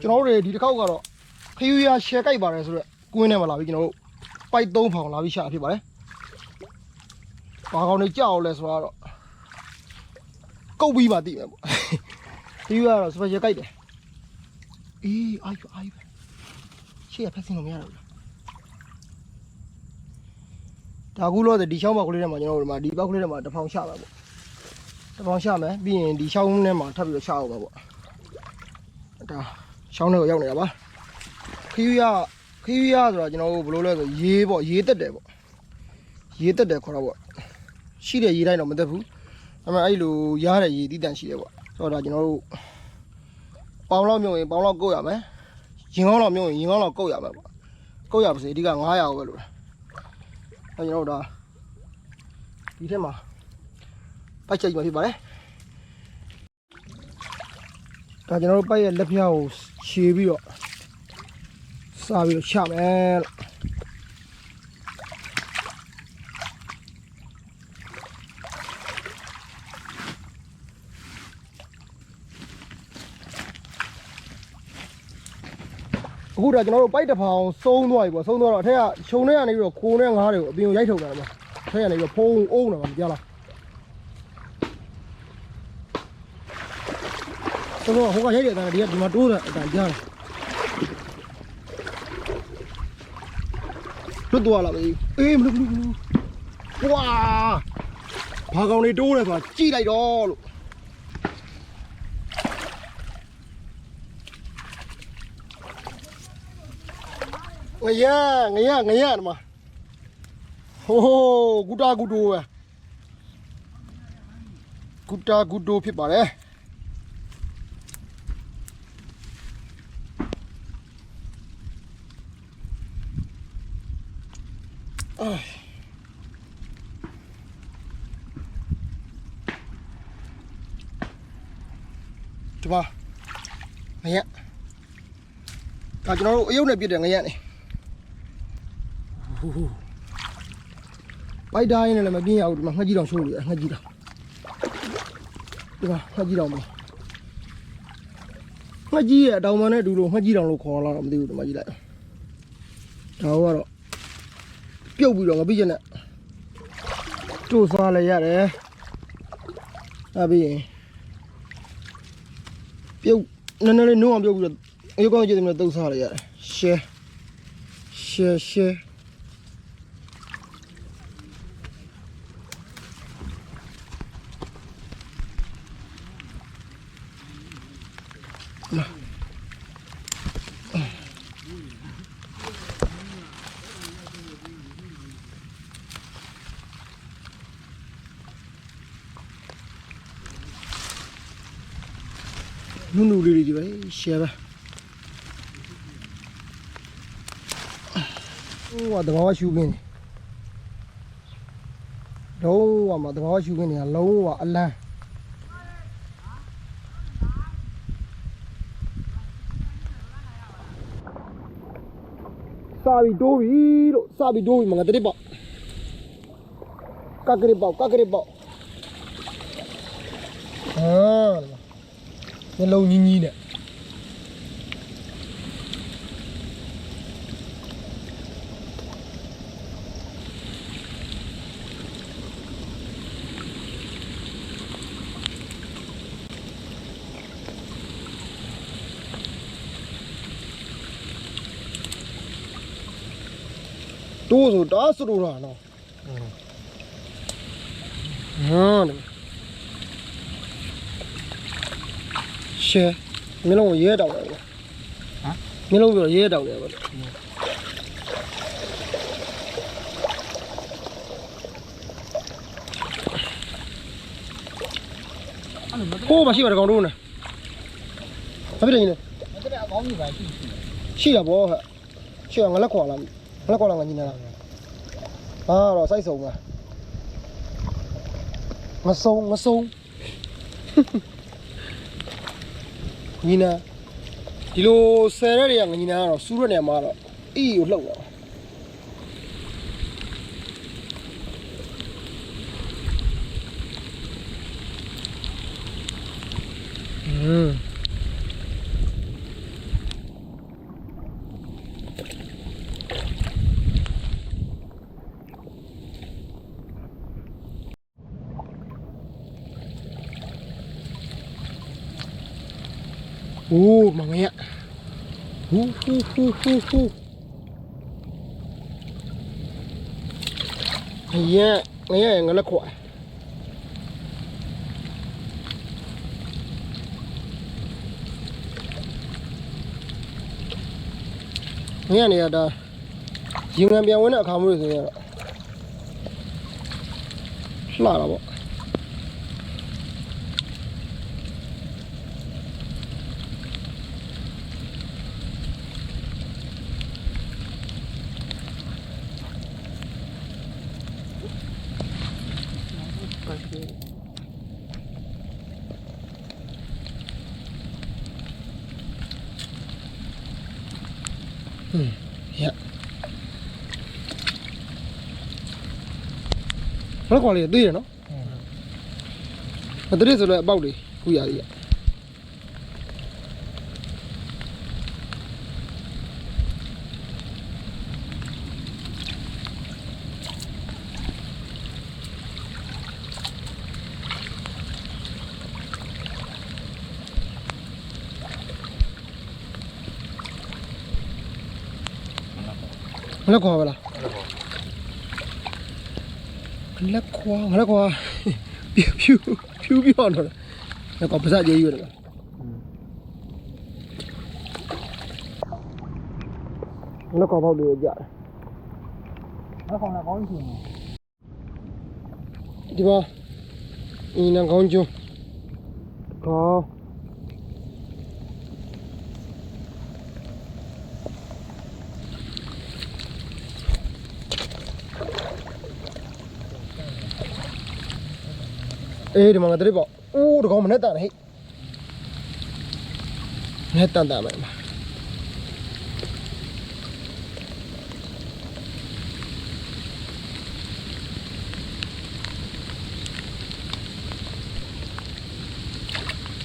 ကျွန်တော်တို့တွေဒီတစ်ခေါက်ကတော့ခယူရရှယ်ကြိုက်ပါတယ်ဆိုတော့ကွင်းထဲမှာလာပြီးကျွန်တော်တို့ပိုက်3ဖောင်လာပြီးရှာဖြစ်ပါတယ်ဘာကောင်တွေကြောက်လဲဆိုတော့ကုတ်ပြီးမှသိမယ်ပေါ့ခယူရကတော့ special ကြိုက်တယ်အေးအာယူအာယူရှေ့ကဖက်စင်းလို့မရတော့ဘူးဒါကူလို့ဒီချောင်းပေါက်ကလေးထဲမှာကျွန်တော်တို့ဒီမှာဒီပေါက်ကလေးထဲမှာတစ်ဖောင်ရှာပါပေါ့တစ်ဖောင်ရှာမယ်ပြီးရင်ဒီချောင်းထဲမှာထပ်ပြီးတော့ရှာအောင်ပါပေါ့ဒါ ချောင်းထဲကိုရောက်နေတာပါခယူရခယူရဆိုတော့ကျွန်တော်တို့ဘယ်လိုလဲဆိုရေးပေါ့ရေးတက်တယ်ပေါ့ရေးတက်တယ်ခေါ်တော့ပေါ့ရှိတဲ့ရေးတိုင်းတော့မတက်ဘူးဒါပေမဲ့အဲ့လိုရတဲ့ရေးတိတန်ရှိတယ်ပေါ့ဆိုတော့ဒါကျွန်တော်တို့ပေါင်လောက်မြုံရင်ပေါင်လောက်ကုတ်ရမယ်ရင်ကောင်းလောက်မြုံရင်ရင်ကောင်းလောက်ကုတ်ရမယ်ပေါ့ကုတ်ရပါစေအဓိက900ပဲလို့အဲကျွန်တော်တို့ဒါဒီထက်မှာပိုက်ချက်ကြီးမှာဖြစ်ပါတယ် ဒါကျွန်တော်တို့ပိုက်ရဲ့လက်ဖျားကိုခြေပြီးတော့စားပြီးတော့ချမယ်လို့အခုဒါကျွန်တော်တို့ပိုက်တစ်ဖောင်ဆုံးသွားပြီပေါ့ဆုံးသွားတော့အထက်ကခြုံထဲကနေပြီးတော့ခိုးနဲ့ငားတွေကိုအပြင်ကိုရိုက်ထုတ်တာပေါ့အထက်ကနေပြီးတော့ဖုံးအုံးတာပါမကြလား ဆိုတော့ဟိုကရိုက်တဲ့အတိုင်းဒီကဒီမှာတိုးတဲ့အတိုင်းကြားတယ်လွတ်သွားလာပြီအေးမလို့မလို့မလို့ဝါဘာကောင်တွေတိုးတယ်ဆိုတာကြည့်လိုက်တော့လို့ငရငရငရဒီမှာဟိုးဂူတာဂူတိုပဲဂူတာဂူတိုဖြစ်ပါတယ် ဒီမှာငရဒါကျွန်တော်တို့အယုတ်နဲ့ပြစ်တယ်ငရနေပိုက်တိုင်းနဲ့လည်းမပြင်းရဘူးဒီမှာငှက်ကြီးတောင်ချိုးလို့ရငှက်ကြီးတောင်ဒီမှာငှက်ကြီးတောင်မငှက်ကြီးရဲ့အတောင်မနဲ့အတူလို့ငှက်ကြီးတောင်လို့ခေါ်လာတော့မသိဘူးဒီမှာကြည့်လိုက်ဒါကတော့ ပြုတ်ပြီးတော့ငပိချက်နဲ့တို့စားလဲရတယ်အပြီးရင်ပြုတ်နည်းနည်းလေးနှုံးအောင်ပြုတ်ပြီးတော့အရုပ်ကောင်းကြည့်တယ်မျိုးတုတ်စားလဲရတယ်ရှဲရှဲရှဲ နုနုလေးတွေကြီးပဲရှယ်ပဲဟိုကတဘာဝရှူခင်းနေလုံးဝမှာတဘာဝရှူခင်းနေတာလုံးဝအလန်းစာပြီးတိုးပြီလို့စာပြီးတိုးပြီမငါတရစ်ပေါ့ကကရစ်ပေါ့ကကရစ်ပေါ့ဟာဒီ မှာနှလုံးကြီးကြီးနဲ့တိုးဆိုတာဆူတာနော်ဟမ် ရှယ်မျိုးလုံးကိုရဲတောက်တယ်ဗျဟမ်မျိုးလုံးကိုရဲတောက်တယ်ဗျကိုယ်မရှိပါတကောင်တို့နဲ့ဘာဖြစ်နေလဲမတတဲ့အကောင်းကြီးပါရှိရှိရပါဟဲ့ရှိရငလက်ခွာလာငလက်ခွာလာငညီနေလာဟာတော့စိုက်စုံကမစုံမစုံ ညီနာဒီလိုဆယ်ရက်တွေကငညီနာကတော့စူးရက်နေမှာတော့အေးကိုလှုပ်တော့อืม โอ้มางเงี้ยฮู้ฮู้ฮู้ฮู้ฮู้ไอ้เงี้ยไอ้เงี้ยงั้นละขวายငင်းနေရတာရင်ငံပြန်ဝင်တဲ့အခါမျိုးတွေဆိုရင်တော့လှတာပေါ့ဘယ်ကွာလေး သေးရနော်မတရစ်ဆိုလည်းအပေါက်တွေခုရသေးရ ငလက်ခွာပါလားငလက်ခွာငလက်ခွာပြူပြူပြူပြောတော့ငလက်ခွာပါစားကြည့်ရတယ်ငလက်ခွာပေါက်လေးကြတယ်ငလက်ခွာလည်းကောင်းချင်တယ်ဒီပါအင်းနံကောင်းကျွန်းကော န်ဟဲ့နဲ့တန်တန်မယ်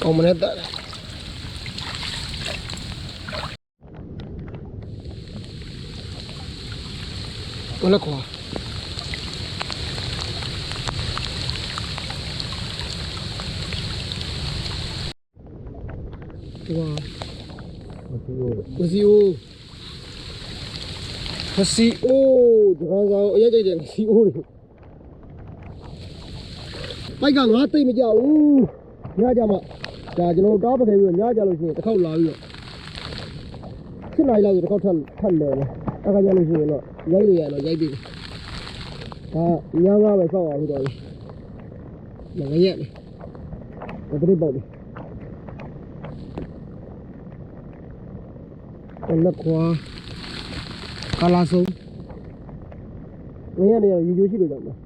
ကောင်မနဲ့တန် ဘယ်လောက်ကွာဒီမှာမစီအိုမစီအိုဒီကောင်ကောင်အရက်ကြိတ်တယ်မစီအိုတွေပိုက်ကငါသိမ့်မကြဘူးညကြမှာဒါကျွန်တော်ကားပခဲပြီးညကြလို့ရှိရင်တစ်ခေါက်လာပြီးတော့7နိုင်လောက်ဆိုတစ်ခေါက်ထပ်ထပ်လဲတယ်အခါကျလို့ရှိရင်တော့ရိုက်လို့ရတော့ရိုက်ပြီဒါညငါပဲဆောက်အောင်ပြီးတော့ငငရက်လေဒါပြိပေါက်တ ယ်လက်ခွာကာလာဆုံးငရဲနေရရေချိုးရှိလို့ကြောင့်မလား